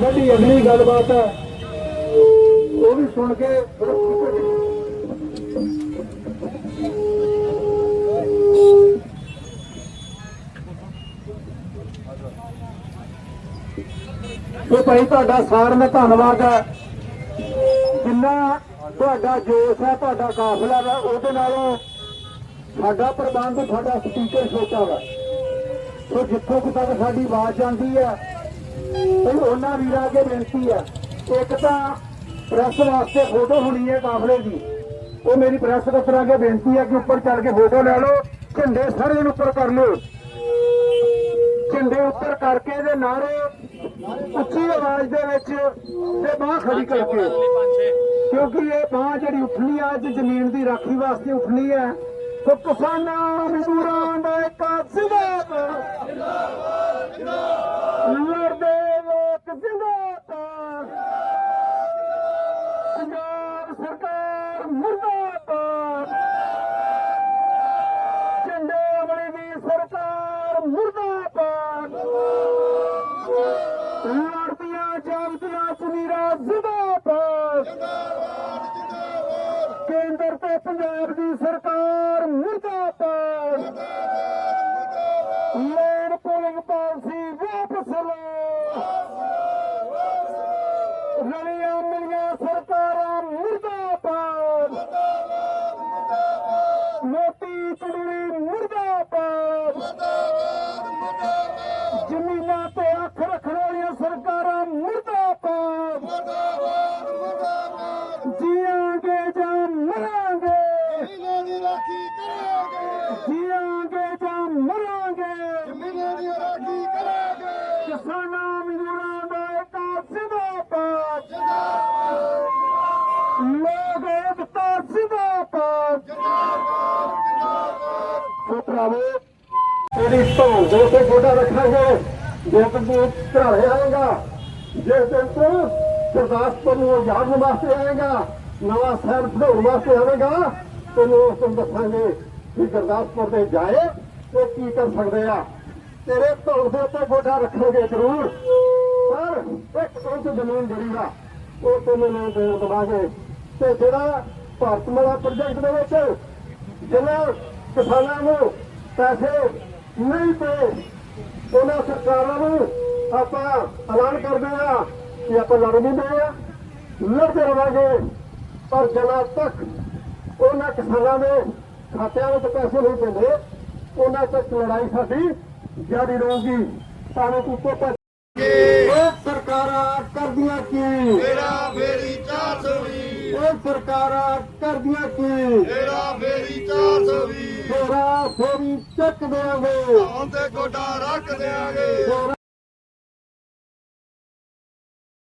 ਸਾਡੀ ਅਗਲੀ ਗੱਲਬਾਤ ਹੈ। ਉਹ ਵੀ ਸੁਣ ਕੇ ਸੋ ਭਾਈ ਤੁਹਾਡਾ ਸਾਰ ਦਾ ਧੰਨਵਾਦ ਹੈ। ਜਿੰਨਾ ਤੁਹਾਡਾ ਜੋਸ਼ ਹੈ, ਤੁਹਾਡਾ ਕਾਫਲਾ ਹੈ, ਉਹਦੇ ਨਾਲੋਂ ਸਾਡਾ ਪ੍ਰਬੰਧ, ਸਾਡਾ ਸਪੀਕਰ ਛੋਟਾ ਵਾ। ਸੋ ਜਿੱਥੋਂ ਤੱਕ ਸਾਡੀ ਆਵਾਜ਼ ਜਾਂਦੀ ਹੈ ਭਈ ਉਹਨਾਂ ਵੀਰਾਂ ਅੱਗੇ ਬੇਨਤੀ ਹੈ ਇੱਕ ਤਾਂ ਪ੍ਰੈਸ ਵਾਸਤੇ ਫੋਟੋ ਹੋਣੀ ਹੈ ਕਾਫਲੇ ਦੀ। ਉਹ ਮੇਰੀ ਪ੍ਰੈਸ ਦਫ਼ਤਰ ਅੱਗੇ ਬੇਨਤੀ ਹੈ ਕਿ ਉੱਪਰ ਚੜ ਕੇ ਫੋਟੋ ਲੈ ਲਓ ਝੰਡੇ ਸਾਰੇ ਨੂੰ ਉੱਪਰ ਕਰ ਲਓ। ਝੰਡੇ ਉੱਪਰ ਕਰਕੇ ਇਹਦੇ ਨਾਰੇ ਉੱਚੀ ਆਵਾਜ਼ ਦੇ ਵਿੱਚ ਤੇ ਬਾਹ ਖੜੀ ਕਰਕੇ। ਕਿਉਂਕਿ ਇਹ ਬਾਹ ਜਿਹੜੀ ਉੱਠਣੀ ਆ ਅੱਜ ਜ਼ਮੀਨ ਦੀ ਰਾਖੀ ਵਾਸਤੇ ਉੱਠਣੀ ਹੈ ਸੋ ਕਿਸਾਨਾਂ ਮਜ਼ਦੂਰਾਂ ਦਾ ਇੱਕ ਜ਼ਿੰਦਾਬਾਦ ਕੇਂਦਰ ਤੇ ਪੰਜਾਬ ਦੀ ਸਰਕਾਰ ਮੁਰਦਾਬਾਦ। ਲੈਣ ਪੋਲਿੰਗ ਪਾਲਿਸੀ ਵਾਪਸ ਲਓ। ਰਲੀਆਂ ਮਿਲੀਆਂ ਸਰਕਾਰਾਂ ਮੁਰਦਾਬਾਦ। ਮੋਤੀ ਚੜੂਈ ਮੁਰਦਾਬਾਦ। ਜ਼ਮੀਨਾਂ ਦੀ ਰਾਖੀ ਕਰਾਂਗੇ? ਕਿਸਾਨਾਂ ਮਜ਼ਦੂਰਾਂ ਦਾ ਇੱਕ ਜ਼ਿੰਦਾਬਾਦ। ਲੋਕ ਏਕਤਾ ਜ਼ਿੰਦਾਬਾਦ। ਸੋ ਭਰਾਵੋ ਤੇਰੀ ਧੌਣ ਦੇ ਉੱਤੇ ਗੋਡਾ ਰੱਖਾਂਗੇ ਆਏਗਾ ਜਿਸ ਦਿਨ ਤੂੰ ਗੁਰਦਾਸਪੁਰ ਨੂੰ ਆਜ਼ਾਦ ਵਾਸਤੇ ਆਏਗਾ ਨਵਾਂ ਸ਼ਹਿਰ ਬਣਾਉਣ ਵਾਸਤੇ ਆਵੇਗਾ ਤੈਨੂੰ ਉਸ ਨੂੰ ਦੱਸਾਂਗੇ ਕਿ ਗੁਰਦਾਸਪੁਰ ਦੇ ਜਾਏ ਤੇ ਕੀ ਕਰ ਸਕਦੇ ਆ? ਤੇਰੇ ਧੌਣ ਦੇ ਉੱਤੇ ਗੋਡਾ ਰੱਖਾਂਗੇ ਜ਼ਰੂਰ। ਪਰ ਇੱਕ ਇੰਚ ਜ਼ਮੀਨ ਜਿਹੜੀ ਆ, ਉਹ ਤੈਨੂੰ ਨਹੀਂ ਦੇਣ ਦਵਾਂਗੇ। ਤੇ ਜਿਹੜਾ ਭਾਰਤ ਭਾਰਤਮਾਲਾ ਪ੍ਰੋਜੈਕਟ ਦੇ ਵਿੱਚ ਜਿਨ੍ਹਾਂ ਕਿਸਾਨਾਂ ਨੂੰ ਪੈਸੇ ਨਹੀਂ ਪਏ ਉਹਨਾਂ ਸਰਕਾਰਾਂ ਨੂੰ ਆਪਾਂ ਐਲਾਨ ਕਰਦੇ ਆ ਕਿ ਆਪਾਂ ਲੜ ਨਹੀਂ ਰਹੇ ਆ, ਲੜਦੇ ਰਵਾਂਗੇ। ਪਰ ਜਨਾ ਤੱਕ ਉਹਨਾਂ ਕਿਸਾਨਾਂ ਦੇ ਖਾਤਿਆਂ ਵਿੱਚ ਪੈਸੇ ਨਹੀਂ ਪੈਂਦੇ ਉਹਨਾਂ ਤੱਕ ਲੜਾਈ ਸਾਡੀ ਜਾਰੀ ਰਹੂਗੀ। ਭਾਵੇਂ ਤੂੰ ਕੋਪਾ ਉਹ ਸਰਕਾਰਾਂ ਕਰਦੀਆਂ ਕੀ ਤੇਰਾ ਫੇਰੀ 420 ਉਹ ਸਰਕਾਰਾਂ ਕਰਦੀਆਂ ਕੀ ਤੇਰਾ ਫੇਰੀ 420 ਤੇਰਾ ਫੇਰੀ ਚੱਕ ਦੇਵਾਂਗੇ ਹੁਣ ਤੇ ਗੋਡਾ ਰੱਖ ਤੇਰਾ